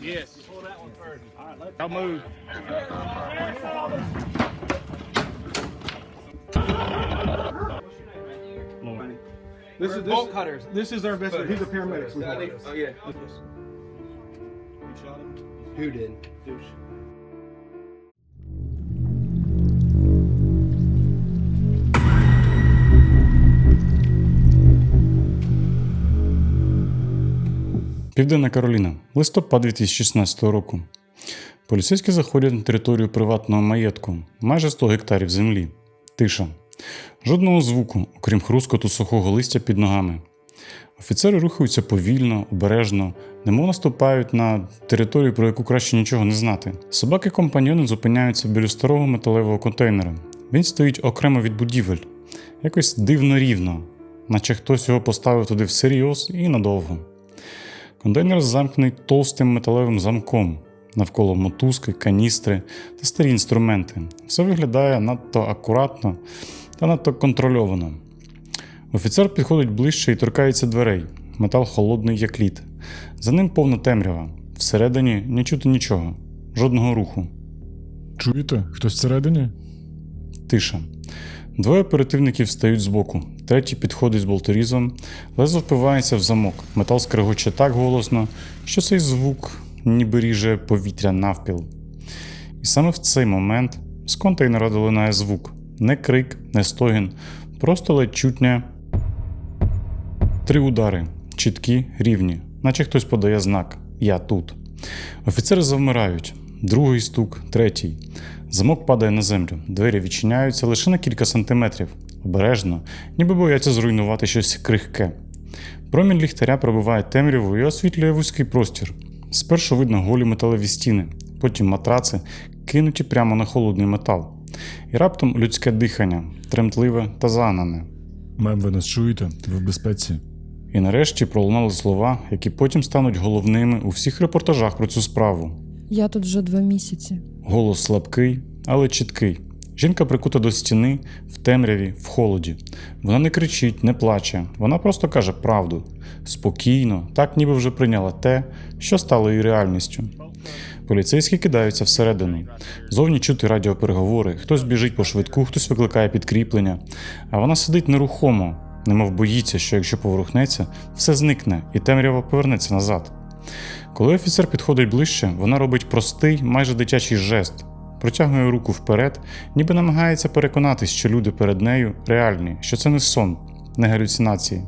Yes. Pull that one first. All right, let's. I'll move. This is bolt cutters. this is our best. investigator. He's a paramedic. from Oh Florida. yeah. Who did? Південна Кароліна, листопад 2016 року. Поліцейські заходять на територію приватного маєтку, майже 100 гектарів землі. Тиша. Жодного звуку, окрім хрускоту сухого листя під ногами. Офіцери рухаються повільно, обережно, немов наступають на територію, про яку краще нічого не знати. Собаки-компаньйони зупиняються біля старого металевого контейнера. Він стоїть окремо від будівель, якось дивно рівно, наче хтось його поставив туди всерйоз і надовго. Контейнер замкнений товстим металевим замком, навколо мотузки, каністри та старі інструменти. Все виглядає надто акуратно та надто контрольовано. Офіцер підходить ближче і торкається дверей. Метал холодний, як лід. За ним повна темрява. Всередині не чути нічого, жодного руху. Чуєте? Хтось всередині? Тиша. Двоє оперативників стають збоку, третій підходить з болторізом, лезо впивається в замок. Метал скрегоче так голосно, що цей звук ніби ріже повітря навпіл. І саме в цей момент з контейнера долинає звук. Не крик, не стогін, просто ледь чутня. Три удари, чіткі, рівні, наче хтось подає знак Я тут. Офіцери завмирають. Другий стук, третій. Замок падає на землю, двері відчиняються лише на кілька сантиметрів, обережно, ніби бояться зруйнувати щось крихке. Промінь ліхтаря пробиває темряву і освітлює вузький простір. Спершу видно голі металеві стіни, потім матраци, кинуті прямо на холодний метал. І раптом людське дихання, тремтливе та загнане. Мем, ви нас чуєте? Ви в безпеці. І нарешті пролунали слова, які потім стануть головними у всіх репортажах про цю справу. Я тут вже два місяці. Голос слабкий, але чіткий. Жінка прикута до стіни в темряві, в холоді. Вона не кричить, не плаче. Вона просто каже правду. Спокійно, так ніби вже прийняла те, що стало її реальністю. Поліцейські кидаються всередину. Зовні чути радіопереговори, хтось біжить по швидку, хтось викликає підкріплення. А вона сидить нерухомо, немов боїться, що якщо поворухнеться, все зникне і темрява повернеться назад. Коли офіцер підходить ближче, вона робить простий, майже дитячий жест, протягує руку вперед, ніби намагається переконатись, що люди перед нею реальні, що це не сон, не галюцинації.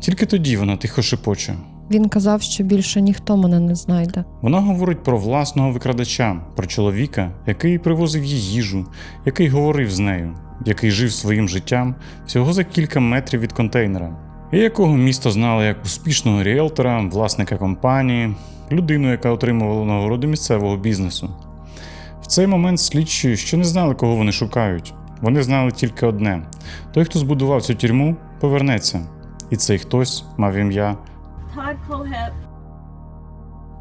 Тільки тоді вона тихо шепоче. Він казав, що більше ніхто мене не знайде. Вона говорить про власного викрадача, про чоловіка, який привозив їй їжу, який говорив з нею, який жив своїм життям всього за кілька метрів від контейнера, і якого місто знало як успішного ріелтора, власника компанії, людину, яка отримувала нагороди місцевого бізнесу. Цей момент слідчі ще не знали, кого вони шукають. Вони знали тільки одне: той, хто збудував цю тюрму, повернеться. І цей хтось мав ім'я.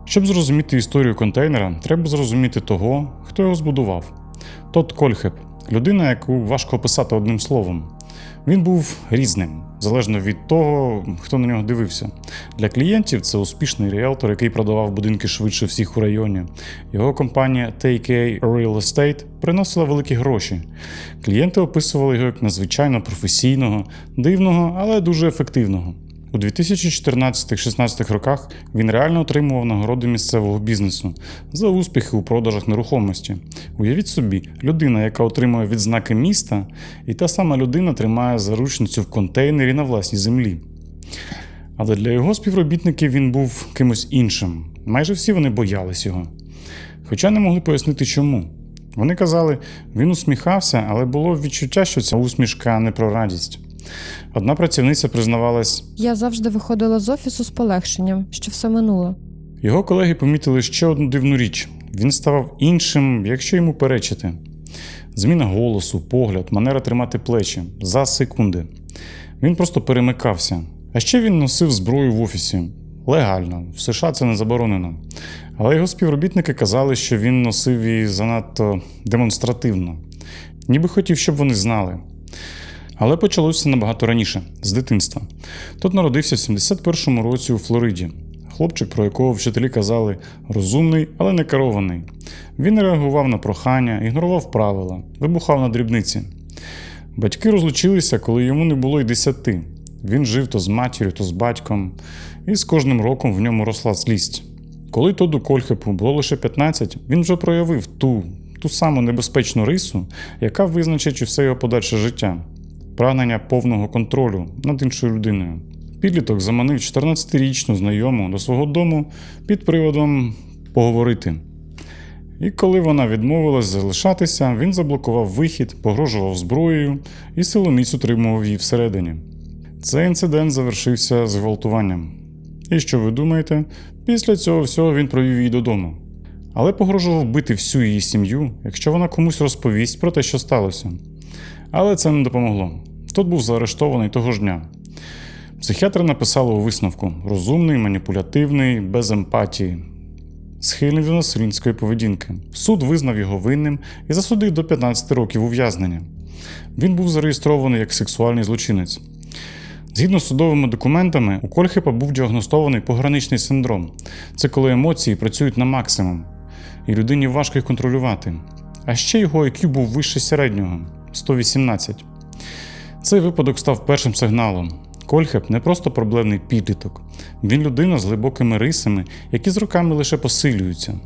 Щоб зрозуміти історію контейнера, треба зрозуміти того, хто його збудував. Тот Кольхеп людина, яку важко описати одним словом. Він був різним, залежно від того, хто на нього дивився. Для клієнтів це успішний ріелтор, який продавав будинки швидше всіх у районі. Його компанія TK Real Estate приносила великі гроші. Клієнти описували його як надзвичайно професійного, дивного, але дуже ефективного. У 2014-16 роках він реально отримував нагороди місцевого бізнесу за успіхи у продажах нерухомості. Уявіть собі, людина, яка отримує відзнаки міста, і та сама людина тримає заручницю в контейнері на власній землі. Але для його співробітників він був кимось іншим. Майже всі вони боялись його. Хоча не могли пояснити чому. Вони казали, він усміхався, але було відчуття, що ця усмішка не про радість. Одна працівниця признавалась, Я завжди виходила з офісу з полегшенням, що все минуло. Його колеги помітили ще одну дивну річ: він ставав іншим, якщо йому перечити. Зміна голосу, погляд, манера тримати плечі за секунди. Він просто перемикався. А ще він носив зброю в офісі. Легально, в США це не заборонено. Але його співробітники казали, що він носив її занадто демонстративно, ніби хотів, щоб вони знали. Але почалося набагато раніше, з дитинства. Тот народився в 71-му році у Флориді. хлопчик, про якого вчителі казали розумний, але не керований. Він реагував на прохання, ігнорував правила, вибухав на дрібниці. Батьки розлучилися, коли йому не було й десяти. Він жив то з матір'ю, то з батьком, і з кожним роком в ньому росла злість. Коли Тоду Кольхепу було лише 15, він вже проявив ту, ту саму небезпечну рису, яка визначить усе його подальше життя прагнення повного контролю над іншою людиною. Підліток заманив 14-річну знайому до свого дому під приводом поговорити. І коли вона відмовилась залишатися, він заблокував вихід, погрожував зброєю і силоміць утримував її всередині. Цей інцидент завершився зґвалтуванням. І що ви думаєте? Після цього всього він провів її додому. Але погрожував бити всю її сім'ю, якщо вона комусь розповість про те, що сталося. Але це не допомогло. Тот був заарештований того ж дня. Психіатри написали у висновку: розумний, маніпулятивний, без емпатії, схильний до насильницької поведінки. Суд визнав його винним і засудив до 15 років ув'язнення. Він був зареєстрований як сексуальний злочинець. Згідно з судовими документами, у Кольхепа був діагностований пограничний синдром. Це коли емоції працюють на максимум, і людині важко їх контролювати. А ще його IQ був вище середнього 118. Цей випадок став першим сигналом. Кольхеп не просто проблемний підліток, він людина з глибокими рисами, які з роками лише посилюються.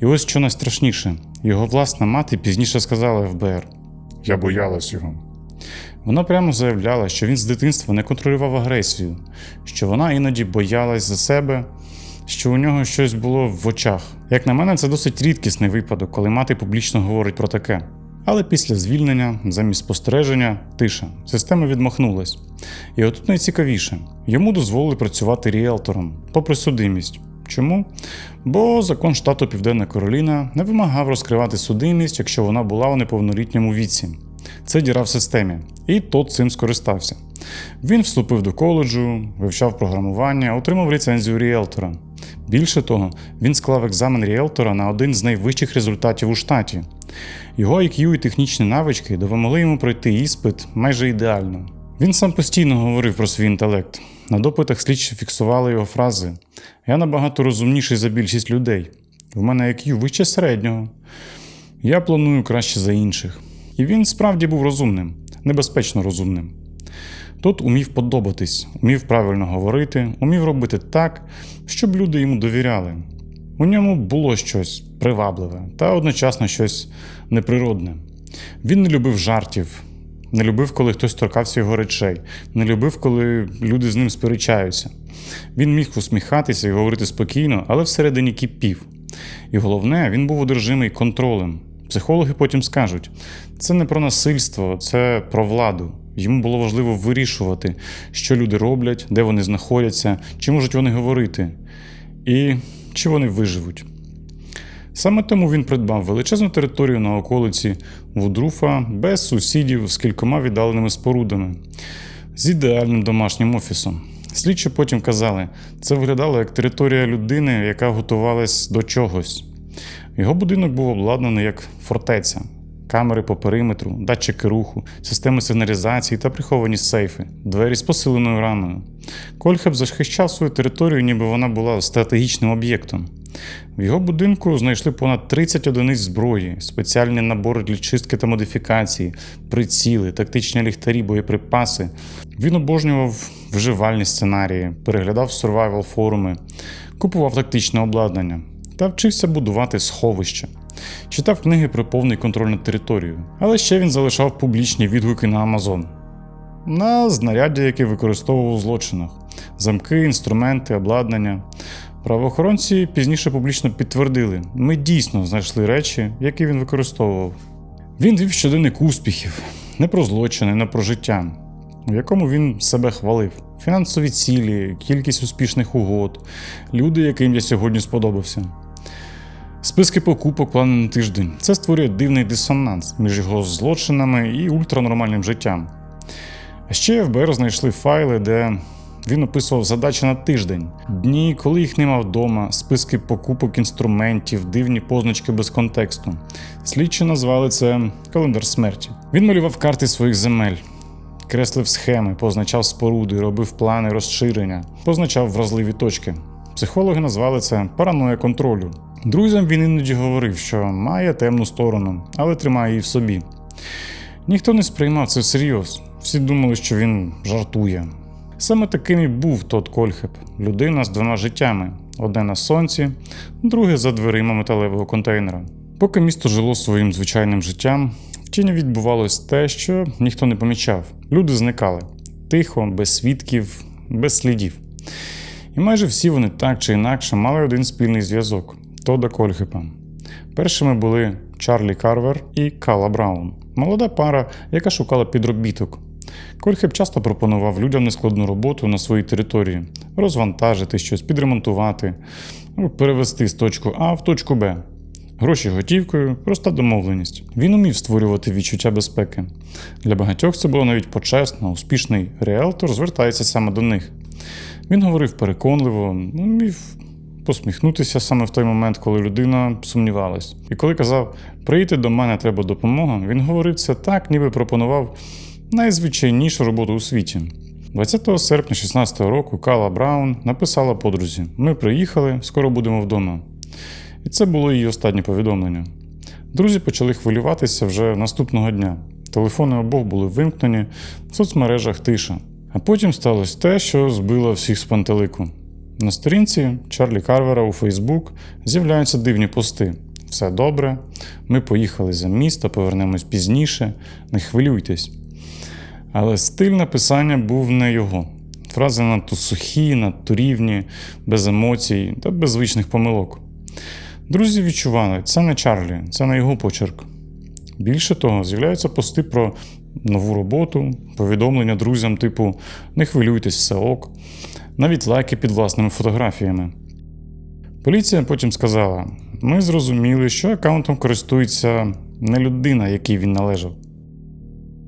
І ось що найстрашніше, його власна мати пізніше сказала ФБР: Я боялась його. Вона прямо заявляла, що він з дитинства не контролював агресію, що вона іноді боялась за себе, що у нього щось було в очах. Як на мене, це досить рідкісний випадок, коли мати публічно говорить про таке. Але після звільнення, замість спостереження, тиша. Система відмахнулась. І отут найцікавіше: йому дозволили працювати ріелтором, попри судимість. Чому? Бо закон штату Південна Кароліна не вимагав розкривати судимість, якщо вона була у неповнолітньому віці. Це діра в системі, і тот цим скористався. Він вступив до коледжу, вивчав програмування, отримав ліцензію ріелтора. Більше того, він склав екзамен ріелтора на один з найвищих результатів у штаті. Його IQ і технічні навички допомогли йому пройти іспит майже ідеально. Він сам постійно говорив про свій інтелект. На допитах слідчі фіксували його фрази: Я набагато розумніший за більшість людей. В мене IQ вище середнього. Я планую краще за інших. І він справді був розумним, небезпечно розумним. Тот умів подобатись, умів правильно говорити, умів робити так, щоб люди йому довіряли. У ньому було щось привабливе та одночасно щось неприродне. Він не любив жартів, не любив, коли хтось торкався його речей, не любив, коли люди з ним сперечаються. Він міг усміхатися і говорити спокійно, але всередині кипів. І головне, він був одержимий контролем. Психологи потім скажуть: це не про насильство, це про владу. Йому було важливо вирішувати, що люди роблять, де вони знаходяться, чи можуть вони говорити, і чи вони виживуть. Саме тому він придбав величезну територію на околиці Вудруфа без сусідів з кількома віддаленими спорудами, з ідеальним домашнім офісом. Слідчі потім казали, це виглядало як територія людини, яка готувалась до чогось. Його будинок був обладнаний як фортеця, камери по периметру, датчики руху, системи сигналізації та приховані сейфи, двері з посиленою рамою. Кольхеб захищав свою територію, ніби вона була стратегічним об'єктом. В його будинку знайшли понад 30 одиниць зброї, спеціальні набори для чистки та модифікації, приціли, тактичні ліхтарі, боєприпаси. Він обожнював вживальні сценарії, переглядав survival форуми, купував тактичне обладнання та вчився будувати сховище. Читав книги про повний контроль над територією, але ще він залишав публічні відгуки на Amazon. На знаряддя, які використовував у злочинах, замки, інструменти, обладнання. Правоохоронці пізніше публічно підтвердили, ми дійсно знайшли речі, які він використовував. Він вів щоденник успіхів, не про злочини, не про життя, в якому він себе хвалив. Фінансові цілі, кількість успішних угод, люди, яким я сьогодні сподобався. Списки покупок плани на тиждень. Це створює дивний дисонанс між його злочинами і ультранормальним життям. А ще ФБР знайшли файли, де він описував задачі на тиждень, дні, коли їх нема вдома, списки покупок інструментів, дивні позначки без контексту. Слідчі назвали це календар смерті. Він малював карти своїх земель, креслив схеми, позначав споруди, робив плани розширення, позначав вразливі точки. Психологи назвали це параноя контролю. Друзям він іноді говорив, що має темну сторону, але тримає її в собі. Ніхто не сприймав це всерйоз. Всі думали, що він жартує. Саме таким і був Тот Кольхеп людина з двома життями: одне на сонці, друге за дверима металевого контейнера. Поки місто жило своїм звичайним життям, в тіні відбувалось те, що ніхто не помічав. Люди зникали тихо, без свідків, без слідів. І майже всі вони так чи інакше мали один спільний зв'язок Тода Кольхепа. Першими були Чарлі Карвер і Кала Браун, молода пара, яка шукала підробіток. Кольхеп часто пропонував людям нескладну роботу на своїй території, розвантажити щось, підремонтувати, ну, перевести з точку А в точку Б. Гроші готівкою, проста домовленість. Він умів створювати відчуття безпеки. Для багатьох це було навіть почесно, успішний реелтор звертається саме до них. Він говорив переконливо, умів посміхнутися саме в той момент, коли людина сумнівалась. І коли казав прийти до мене треба допомога, він говорив це так, ніби пропонував найзвичайнішу роботу у світі. 20 серпня 16 року Кала Браун написала подрузі: Ми приїхали, скоро будемо вдома. І це було її останнє повідомлення. Друзі почали хвилюватися вже наступного дня. Телефони обох були вимкнені, в соцмережах тиша. А потім сталося те, що збило всіх з пантелику. На сторінці Чарлі Карвера у Фейсбук з'являються дивні пости. Все добре, ми поїхали за місто, повернемось пізніше, не хвилюйтесь. Але стиль написання був не його. Фрази надто сухі, надто рівні, без емоцій та без звичних помилок. Друзі відчували, це не Чарлі, це не його почерк. Більше того, з'являються пости про нову роботу, повідомлення друзям, типу Не хвилюйтесь, все ок, навіть лайки під власними фотографіями. Поліція потім сказала: ми зрозуміли, що аккаунтом користується не людина, якій він належав.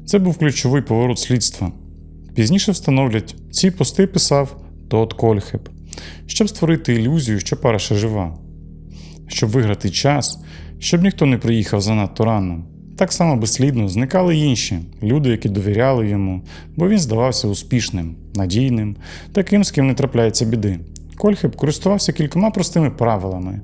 Це був ключовий поворот слідства. Пізніше встановлять, ці пости писав Тот Кольхеп, щоб створити ілюзію, що пара ще жива, щоб виграти час, щоб ніхто не приїхав занадто рано. Так само безслідно зникали інші люди, які довіряли йому, бо він здавався успішним, надійним, таким, з ким не трапляється біди. Кольхеп користувався кількома простими правилами.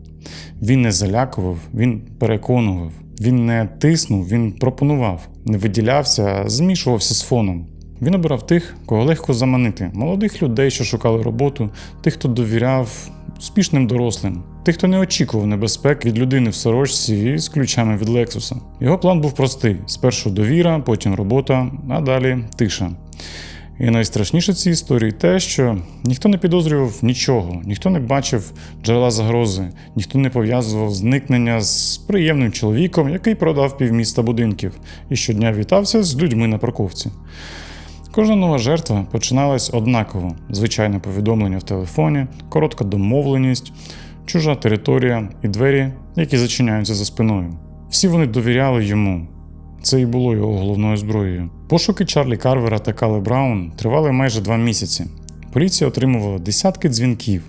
Він не залякував, він переконував, він не тиснув, він пропонував, не виділявся, змішувався з фоном. Він обирав тих, кого легко заманити, молодих людей, що шукали роботу, тих, хто довіряв успішним дорослим, тих, хто не очікував небезпек від людини в сорочці з ключами від Лексуса. Його план був простий: спершу довіра, потім робота, а далі тиша. І найстрашніше в цій історії те, що ніхто не підозрював нічого, ніхто не бачив джерела загрози, ніхто не пов'язував зникнення з приємним чоловіком, який продав півміста будинків і щодня вітався з людьми на парковці. Кожна нова жертва починалась однаково: звичайне повідомлення в телефоні, коротка домовленість, чужа територія і двері, які зачиняються за спиною. Всі вони довіряли йому. Це і було його головною зброєю. Пошуки Чарлі Карвера та Кали Браун тривали майже два місяці. Поліція отримувала десятки дзвінків,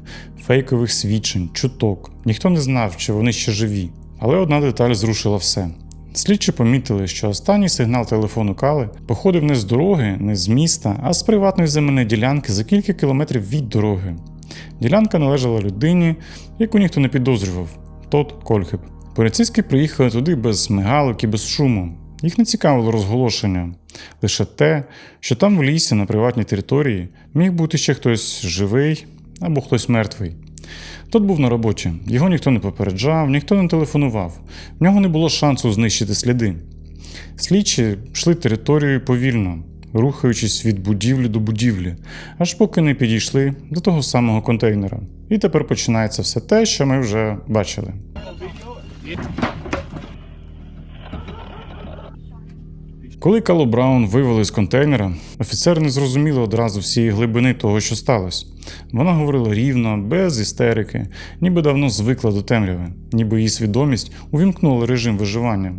фейкових свідчень, чуток. Ніхто не знав, чи вони ще живі. Але одна деталь зрушила все. Слідчі помітили, що останній сигнал телефону Кали походив не з дороги, не з міста, а з приватної земельної ділянки за кілька кілометрів від дороги. Ділянка належала людині, яку ніхто не підозрював Тот Кольхеп. Поліцейські приїхали туди без мигалок і без шуму. Їх не цікавило розголошення, лише те, що там в лісі на приватній території міг бути ще хтось живий або хтось мертвий. Тот був на роботі, його ніхто не попереджав, ніхто не телефонував, в нього не було шансу знищити сліди. Слідчі йшли територією повільно, рухаючись від будівлі до будівлі, аж поки не підійшли до того самого контейнера. І тепер починається все те, що ми вже бачили. Коли Калу Браун вивели з контейнера, офіцери не зрозуміли одразу всієї глибини того, що сталося. Вона говорила рівно, без істерики, ніби давно звикла до темряви, ніби її свідомість увімкнула режим виживання.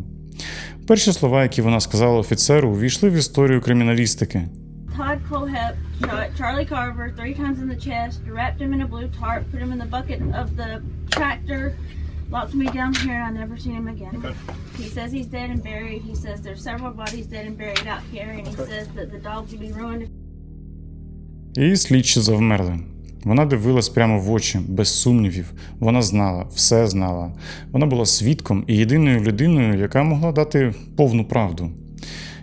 Перші слова, які вона сказала офіцеру, увійшли в історію криміналістики. Todd Colehep shot Charlie Carver three times in the chest, wrapped him in a blue tarp, put him in the bucket of the tractor, locked me down here, and I never seen him again. Okay. He says he's dead and buried. He says there's several bodies dead and buried out here, and he okay. says that the dogs will be ruined. І слідчі завмерли. Вона дивилась прямо в очі, без сумнівів. Вона знала, все знала. Вона була свідком і єдиною людиною, яка могла дати повну правду.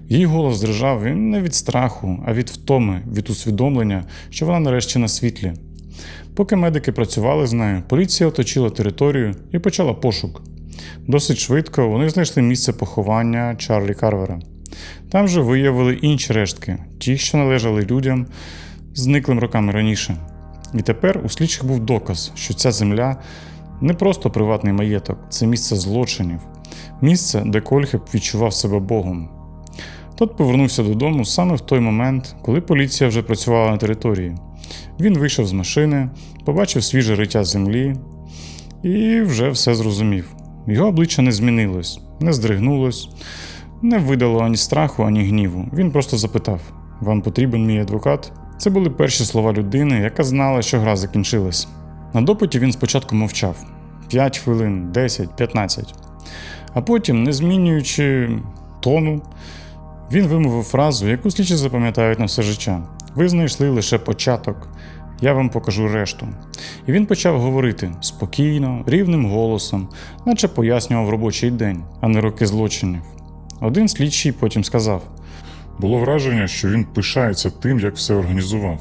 Її голос дрижав не від страху, а від втоми, від усвідомлення, що вона нарешті на світлі. Поки медики працювали з нею, поліція оточила територію і почала пошук. Досить швидко вони знайшли місце поховання Чарлі Карвера. Там же виявили інші рештки, ті, що належали людям зниклим роками раніше. І тепер у слідчих був доказ, що ця земля не просто приватний маєток, це місце злочинів, місце, де Кольхеб відчував себе Богом. Тот повернувся додому саме в той момент, коли поліція вже працювала на території. Він вийшов з машини, побачив свіже риття землі і вже все зрозумів. Його обличчя не змінилось, не здригнулось, не видало ані страху, ані гніву. Він просто запитав: Вам потрібен мій адвокат? Це були перші слова людини, яка знала, що гра закінчилась. На допиті він спочатку мовчав 5 хвилин, 10, 15. А потім, не змінюючи тону, він вимовив фразу, яку слідчі запам'ятають на все життя. Ви знайшли лише початок, я вам покажу решту. І він почав говорити спокійно, рівним голосом, наче пояснював робочий день, а не роки злочинів. Один слідчий потім сказав: Було враження, що він пишається тим, як все організував.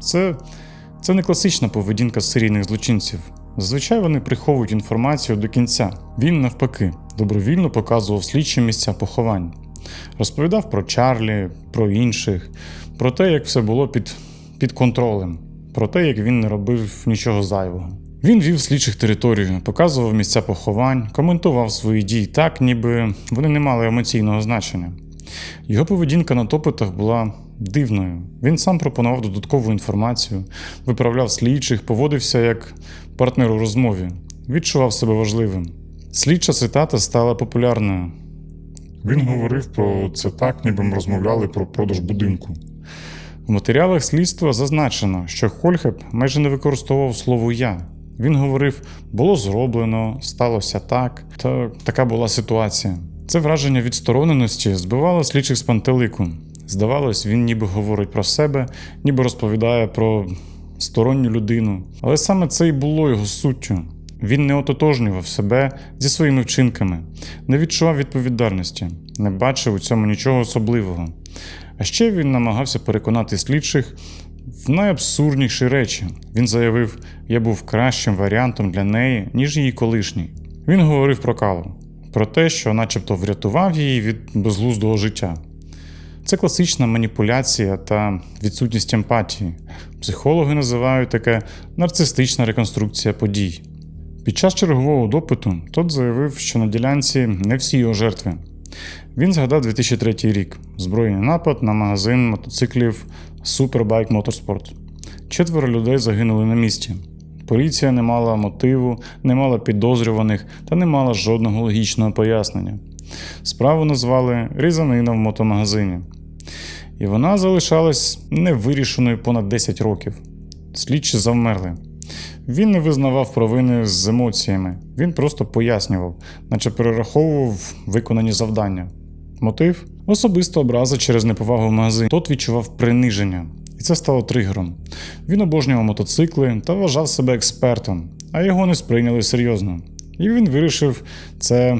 це, це не класична поведінка серійних злочинців. Зазвичай вони приховують інформацію до кінця. Він, навпаки, добровільно показував слідчі місця поховань. Розповідав про Чарлі, про інших, про те, як все було під, під контролем, про те, як він не робив нічого зайвого. Він вів слідчих територію, показував місця поховань, коментував свої дії так, ніби вони не мали емоційного значення. Його поведінка на допитах була дивною. Він сам пропонував додаткову інформацію, виправляв слідчих, поводився як партнер у розмові, відчував себе важливим. Слідча цитата стала популярною. Він говорив про це так, ніби ми розмовляли про продаж будинку. В матеріалах слідства зазначено, що Хольхеп майже не використовував слово я. Він говорив, було зроблено, сталося так, та така була ситуація. Це враження відстороненості збивало слідчих з пантелику. Здавалось, він ніби говорить про себе, ніби розповідає про сторонню людину. Але саме це і було його суттю. Він не ототожнював себе зі своїми вчинками, не відчував відповідальності, не бачив у цьому нічого особливого. А ще він намагався переконати слідчих в найабсурдніші речі. Він заявив, я був кращим варіантом для неї, ніж її колишній. Він говорив про каву, про те, що начебто врятував її від безглуздого життя. Це класична маніпуляція та відсутність емпатії. Психологи називають таке нарцистична реконструкція подій. Під час чергового допиту тот заявив, що на ділянці не всі його жертви. Він згадав 2003 рік збройний напад на магазин мотоциклів Superbike Motorsport. Четверо людей загинули на місці. Поліція не мала мотиву, не мала підозрюваних та не мала жодного логічного пояснення. Справу назвали Різанина в мотомагазині. І вона залишалась невирішеною понад 10 років. Слідчі завмерли. Він не визнавав провини з емоціями, він просто пояснював, наче перераховував виконані завдання. Мотив особиста образа через неповагу в магазин. Тот відчував приниження, і це стало тригером. Він обожнював мотоцикли та вважав себе експертом, а його не сприйняли серйозно. І він вирішив це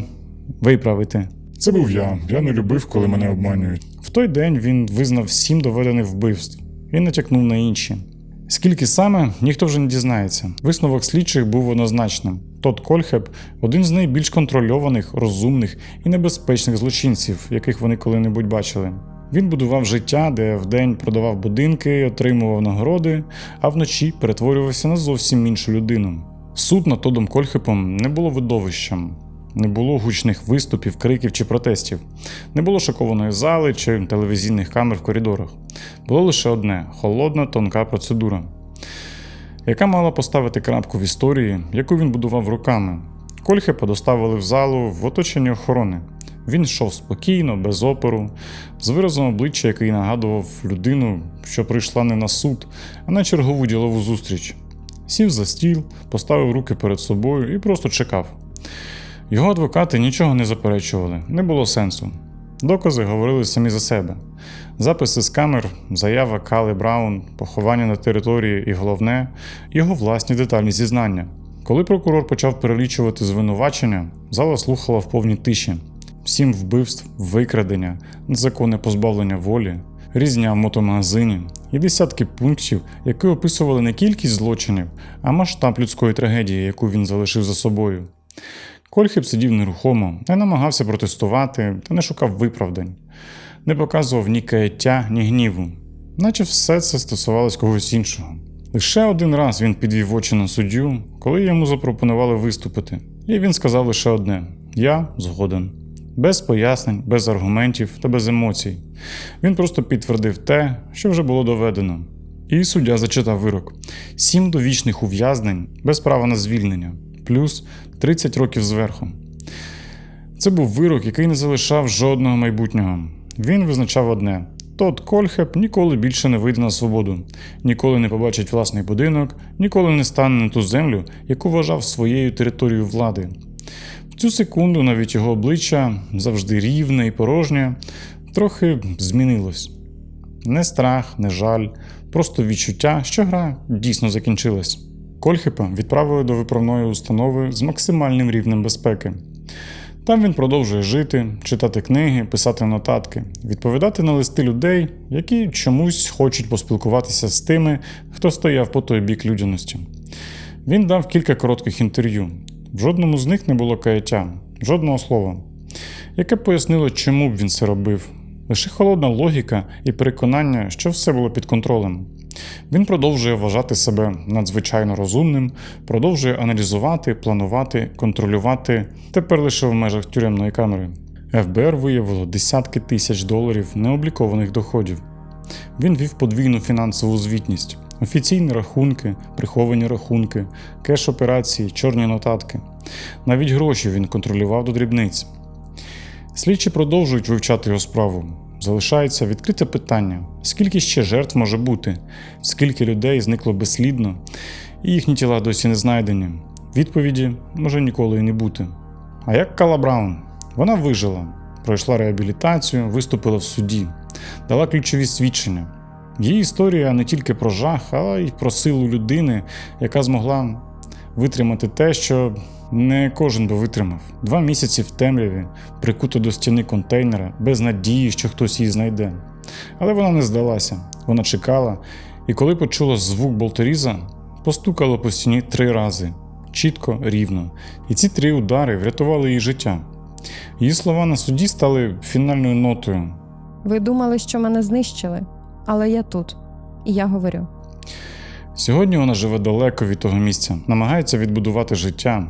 виправити. Це був я. Я не любив, коли мене обманюють. В той день він визнав сім доведених вбивств і натякнув на інші. Скільки саме, ніхто вже не дізнається. Висновок слідчих був однозначним. Тот Кольхеб один з найбільш контрольованих, розумних і небезпечних злочинців, яких вони коли-небудь бачили. Він будував життя, де вдень продавав будинки, отримував нагороди, а вночі перетворювався на зовсім іншу людину. Суд над Тодом Кольхепом не було видовищем, не було гучних виступів, криків чи протестів, не було шокованої зали чи телевізійних камер в коридорах. Було лише одне холодна, тонка процедура, яка мала поставити крапку в історії, яку він будував руками. Кольхепа доставили в залу в оточенні охорони. Він йшов спокійно, без опору, з виразом обличчя, який нагадував людину, що прийшла не на суд, а на чергову ділову зустріч. Сів за стіл, поставив руки перед собою і просто чекав. Його адвокати нічого не заперечували, не було сенсу. Докази говорили самі за себе. Записи з камер, заява Кали Браун, поховання на території і головне його власні детальні зізнання. Коли прокурор почав перелічувати звинувачення, зала слухала в повній тиші: сім вбивств, викрадення, незаконне позбавлення волі, різня в мотомагазині і десятки пунктів, які описували не кількість злочинів, а масштаб людської трагедії, яку він залишив за собою. Кольхіб сидів нерухомо, не намагався протестувати та не шукав виправдань, не показував ні каяття, ні гніву, наче все це стосувалось когось іншого. Лише один раз він підвів очі на суддю, коли йому запропонували виступити, і він сказав лише одне: Я згоден. Без пояснень, без аргументів та без емоцій. Він просто підтвердив те, що вже було доведено. І суддя зачитав вирок: сім довічних ув'язнень без права на звільнення, плюс 30 років зверху. Це був вирок, який не залишав жодного майбутнього. Він визначав одне: Тот Кольхеп ніколи більше не вийде на свободу, ніколи не побачить власний будинок, ніколи не стане на ту землю, яку вважав своєю територією влади. Цю секунду навіть його обличчя, завжди рівне і порожнє, трохи змінилось. Не страх, не жаль, просто відчуття, що гра дійсно закінчилась. Кольхепа відправили до виправної установи з максимальним рівнем безпеки. Там він продовжує жити, читати книги, писати нотатки, відповідати на листи людей, які чомусь хочуть поспілкуватися з тими, хто стояв по той бік людяності. Він дав кілька коротких інтерв'ю. В жодному з них не було каяття, жодного слова, яке пояснило, чому б він це робив. Лише холодна логіка і переконання, що все було під контролем. Він продовжує вважати себе надзвичайно розумним, продовжує аналізувати, планувати, контролювати тепер лише в межах тюремної камери. ФБР виявило десятки тисяч доларів необлікованих доходів. Він вів подвійну фінансову звітність, офіційні рахунки, приховані рахунки, кеш-операції, чорні нотатки. Навіть гроші він контролював до дрібниць. Слідчі продовжують вивчати його справу. Залишається відкрите питання: скільки ще жертв може бути, скільки людей зникло безслідно, і їхні тіла досі не знайдені. Відповіді може ніколи і не бути. А як Кала Браун? Вона вижила, пройшла реабілітацію, виступила в суді, дала ключові свідчення. Її історія не тільки про жах, але й про силу людини, яка змогла витримати те, що не кожен би витримав. Два місяці в темряві, прикуто до стіни контейнера, без надії, що хтось її знайде. Але вона не здалася, вона чекала, і коли почула звук болторіза, постукала по стіні три рази, чітко, рівно. І ці три удари врятували її життя. Її слова на суді стали фінальною нотою. Ви думали, що мене знищили, але я тут. І я говорю: Сьогодні вона живе далеко від того місця, намагається відбудувати життя.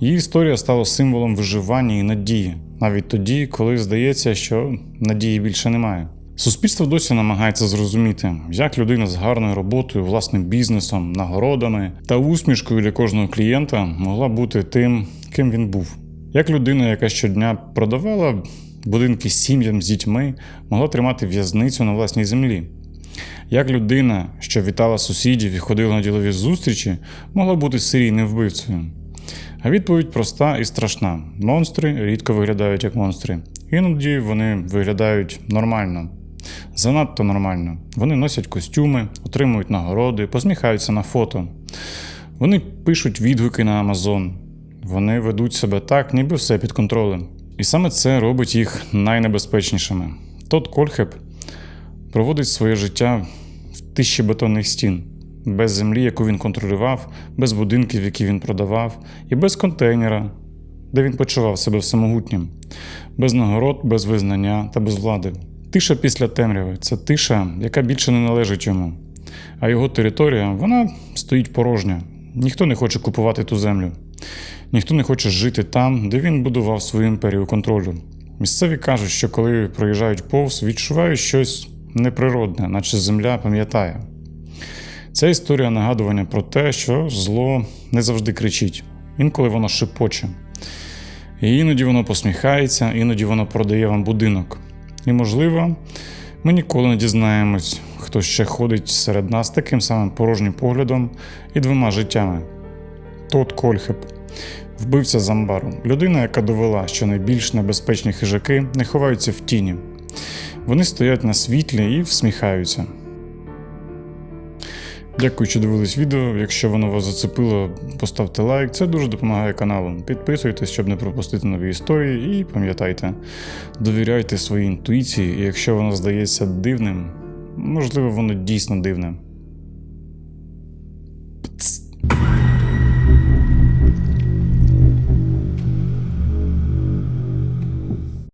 Її історія стала символом виживання і надії, навіть тоді, коли здається, що надії більше немає. Суспільство досі намагається зрозуміти, як людина з гарною роботою, власним бізнесом, нагородами та усмішкою для кожного клієнта могла бути тим, ким він був. Як людина, яка щодня продавала будинки сім'ям з дітьми, могла тримати в'язницю на власній землі. Як людина, що вітала сусідів і ходила на ділові зустрічі, могла бути серійним вбивцею. А відповідь проста і страшна: монстри рідко виглядають як монстри. Іноді вони виглядають нормально, занадто нормально. Вони носять костюми, отримують нагороди, посміхаються на фото. Вони пишуть відгуки на Амазон. Вони ведуть себе так, ніби все під контролем. І саме це робить їх найнебезпечнішими. Тот Кольхеп проводить своє життя в тисячі бетонних стін, без землі, яку він контролював, без будинків, які він продавав, і без контейнера, де він почував себе всемогутнім, без нагород, без визнання та без влади. Тиша після темряви це тиша, яка більше не належить йому. А його територія вона стоїть порожня. Ніхто не хоче купувати ту землю. Ніхто не хоче жити там, де він будував свою імперію контролю. Місцеві кажуть, що коли проїжджають повз, відчувають щось неприродне, наче земля пам'ятає. Ця історія нагадування про те, що зло не завжди кричить, інколи воно шепоче. І іноді воно посміхається, іноді воно продає вам будинок. І, можливо, ми ніколи не дізнаємось, хто ще ходить серед нас таким самим порожнім поглядом і двома життями. Тот Кольхеп. Вбивця з амбару. Людина, яка довела, що найбільш небезпечні хижаки не ховаються в тіні. Вони стоять на світлі і всміхаються. Дякую, що дивились відео. Якщо воно вас зацепило, поставте лайк. Це дуже допомагає каналу. Підписуйтесь, щоб не пропустити нові історії. І пам'ятайте, довіряйте своїй інтуїції, і якщо воно здається дивним, можливо, воно дійсно дивне.